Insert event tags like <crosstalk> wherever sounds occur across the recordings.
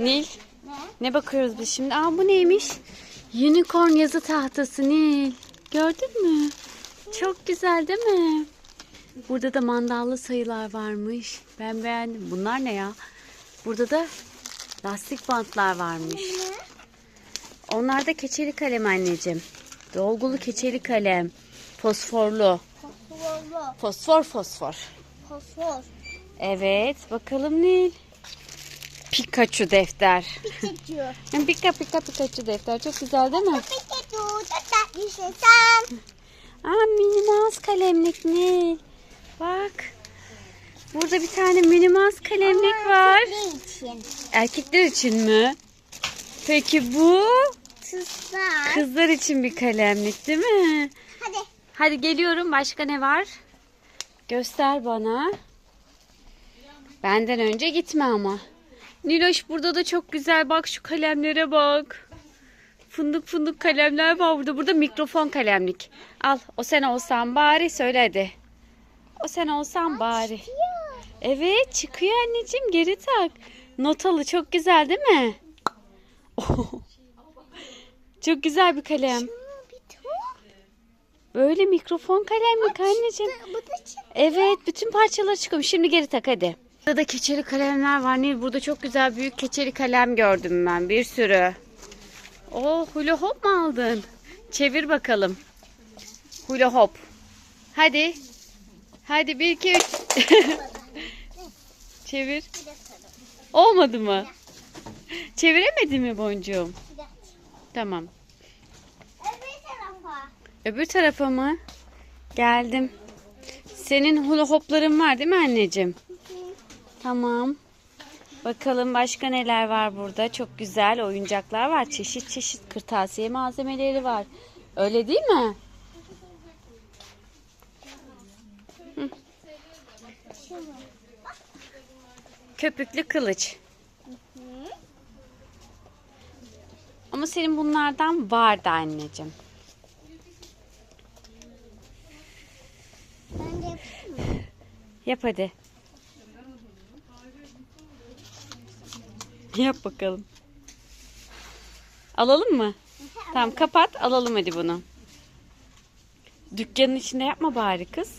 Nil Ne? ne bakıyoruz biz şimdi? Aa bu neymiş? Unicorn yazı tahtası Nil. Gördün mü? Çok güzel değil mi? Burada da mandallı sayılar varmış. Ben beğendim. Bunlar ne ya? Burada da lastik bantlar varmış. Onlar da keçeli kalem anneciğim. Dolgulu keçeli kalem. Fosforlu. Fosforlu. Fosfor fosfor. Fosfor. Evet bakalım Nil. Pikachu defter. Pikachu. Pika pika Pikachu defter. Çok güzel değil mi? Pikachu. Çok tatlısın sen. Aa Mouse kalemlik Nil. Bak. Burada bir tane Mouse kalemlik var. Ne için? Erkekler için mi? Peki bu Tuzlar. kızlar için bir kalemlik değil mi? Hadi. Hadi geliyorum. Başka ne var? Göster bana. Benden önce gitme ama. Niloş burada da çok güzel. Bak şu kalemlere bak. Fındık fındık kalemler var burada. Burada mikrofon kalemlik. Al o sen olsan bari söyle hadi. O sen olsan bari. Evet çıkıyor anneciğim geri tak. Notalı çok güzel değil mi? <laughs> çok güzel bir kalem. Böyle mikrofon kalemlik anneciğim. Evet bütün parçaları çıkıyor. Şimdi geri tak hadi. Burada da keçeli kalemler var. Nil burada çok güzel büyük keçeli kalem gördüm ben. Bir sürü. Oh hula hop mu aldın? Çevir bakalım. Hula hop. Hadi. Hadi bir iki üç. <laughs> Çevir. Olmadı mı? Çeviremedi mi boncuğum? Tamam. Öbür tarafa. Öbür tarafa mı? Geldim. Senin hula hopların var değil mi anneciğim? Tamam. Bakalım başka neler var burada. Çok güzel oyuncaklar var. Çeşit çeşit kırtasiye malzemeleri var. Öyle değil mi? Hı. Köpüklü kılıç. Ama senin bunlardan vardı anneciğim. Yap hadi. <laughs> Yap bakalım. Alalım mı? Tamam kapat alalım hadi bunu. Dükkanın içinde yapma bari kız.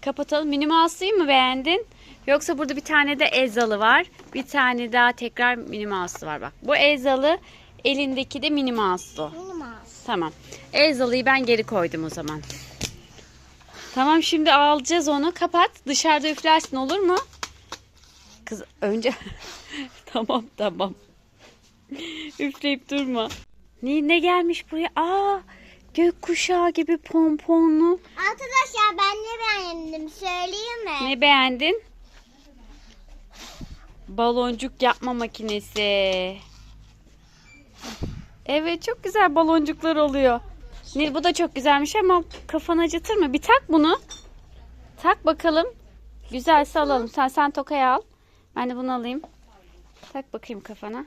Kapatalım. Mini Mouse'u mı beğendin? Yoksa burada bir tane de Elzalı var. Bir tane daha tekrar Mini Mouse'u var bak. Bu Elzalı elindeki de Mini Mouse'lu. Benim ağzım. Tamam. Elzalı'yı ben geri koydum o zaman. Tamam şimdi alacağız onu. Kapat. Dışarıda üflersin olur mu? Kız önce... <laughs> <laughs> tamam tamam. Üfleyip durma. Ne, ne gelmiş buraya? Aa gökkuşağı gibi pomponlu. Arkadaşlar ben ne beğendim söyleyeyim mi? Ne beğendin? Baloncuk yapma makinesi. Evet çok güzel baloncuklar oluyor. Nil bu da çok güzelmiş ama kafanı acıtır mı? Bir tak bunu. Tak bakalım. Güzelse alalım. Sen sen tokayı al. Ben de bunu alayım. Tak bakayım kafana.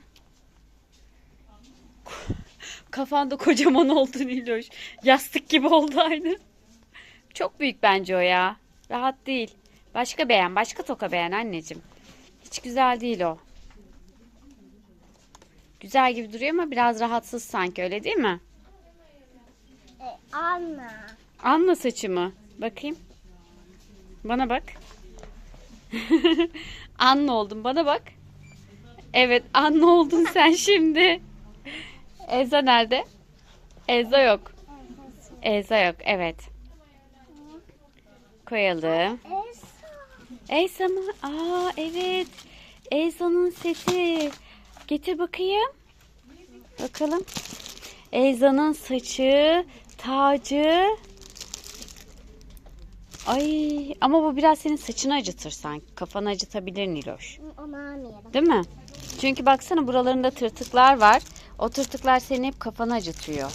Kafan da kocaman oldu Niloş. Yastık gibi oldu aynı. Çok büyük bence o ya. Rahat değil. Başka beğen. Başka toka beğen anneciğim. Hiç güzel değil o. Güzel gibi duruyor ama biraz rahatsız sanki öyle değil mi? E, Anna. Anla saçımı. Bakayım. Bana bak. <laughs> Anla oldun. Bana bak. Evet Anla oldun <laughs> sen şimdi. Elza nerede? Elza yok. Elza yok. Evet. Koyalım. Elsa. Mı? Aa evet. Elsa'nın seti. Getir bakayım. Bakalım. Elsa'nın saçı, tacı. Ay ama bu biraz senin saçını acıtır sanki. Kafanı acıtabilir Niloş. Onu almayalım. Değil mi? Çünkü baksana buralarında tırtıklar var. O tırtıklar seni hep kafanı acıtıyor.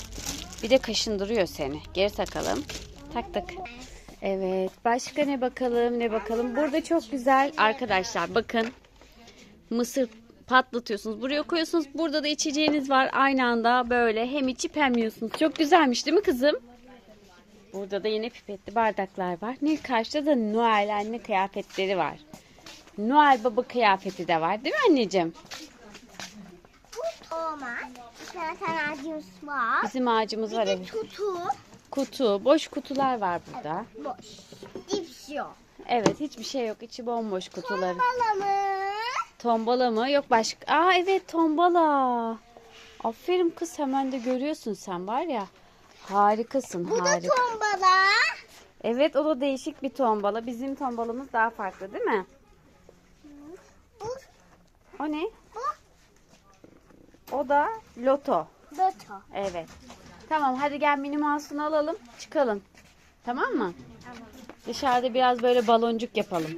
Bir de kaşındırıyor seni. Geri takalım. Tak tak. Evet. Başka ne bakalım ne bakalım. Burada çok güzel arkadaşlar bakın. Mısır patlatıyorsunuz. Buraya koyuyorsunuz. Burada da içeceğiniz var. Aynı anda böyle hem içip hem yiyorsunuz. Çok güzelmiş değil mi kızım? Burada da yine pipetli bardaklar var. Nil karşıda da Noel anne kıyafetleri var. Noel baba kıyafeti de var değil mi anneciğim? zaten ağacımız var. Bizim ağacımız Bir var de evet. tutu. Kutu, boş kutular var burada. Boş. Cips yok. Evet, hiçbir şey yok. İçi bomboş kutuları. Tombala mı? Tombala mı? Yok başka. Aa evet tombala. Aferin kız hemen de görüyorsun sen var ya. Harikasın Bu da harika. tombala. Evet o da değişik bir tombala. Bizim tombalamız daha farklı değil mi? O ne? bu O da loto. loto. Evet. Tamam hadi gel mini mouse'unu alalım çıkalım. Tamam mı? Tamam. Dışarıda biraz böyle baloncuk yapalım.